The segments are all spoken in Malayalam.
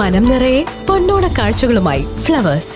മനം നിറയെ പൊന്നോണ കാഴ്ചകളുമായി ഫ്ലവേഴ്സ്.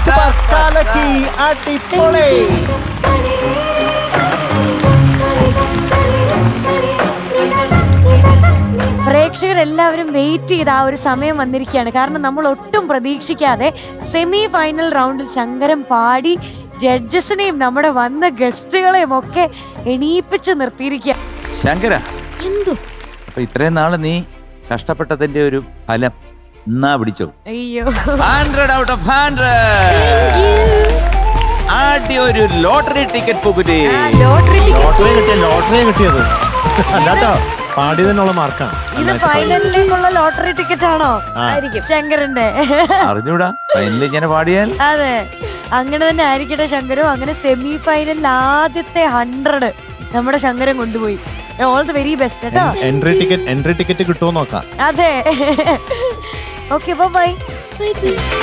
സൂപ്പർ കാലക്കി അടിപൊളി. പ്രേക്ഷകരെല്ലാവരും വെയിറ്റ് ചെയ്ത് ആ ഒരു സമയം വന്നിരിക്കുകയാണ്. കാരണം നമ്മൾ ഒട്ടും പ്രതീക്ഷിക്കാതെ സെമി ഫൈനൽ റൗണ്ടിൽ ശങ്കരം പാടി ജഡ്ജസിനെയും നമ്മുടെ വന്ന ഗസ്റ്റുകളെയും ഒക്കെ എണീപ്പിച്ച് നിർത്തിയിരിക്കുക ശങ്കര എന്തു? അപ്പൊ ഇത്രയും നാൾ നീ കഷ്ടപ്പെട്ടതിന്റെ ഒരു ഫലം എന്നാ പിടിച്ചോ? അയ്യോ. ഹൺഡ്രഡ് ഔട്ട് ഓഫ് ഹൺഡ്രഡ് ആദ്യ ഒരു ലോട്ടറി ടിക്കറ്റ് പോക്കുറ്റി. ലോട്ടറി ലോട്ടറി കിട്ടിയ ലോട്ടറി കിട്ടിയത്. അല്ലാട്ടോ പാടിയതിനുള്ള മാർക്കാണ്. ഇത് ഫൈനലിലേക്കുള്ള ലോട്ടറി ടിക്കറ്റ് ആണോ? ആയിരിക്കും. ശങ്കരന്റെ. അറിഞ്ഞൂടാ ഫൈനലിൽ ഇങ്ങനെ പാടിയാൽ. അതെ. അങ്ങനെ തന്നെ ആയിരിക്കട്ടെ ശങ്കരും. അങ്ങനെ സെമി ഫൈനലിൽ ആദ്യത്തെ ഹൺഡ്രഡ് നമ്മുടെ ശങ്കരൻ കൊണ്ടുപോയി. ഓൾ ദി വെരി ബെസ്റ്റ് കേട്ടോ. എൻട്രി ടിക്കറ്റ് എൻട്രി ടിക്കറ്റ് കിട്ടുമോ നോക്കാം. അതെ. Okay bye bye bye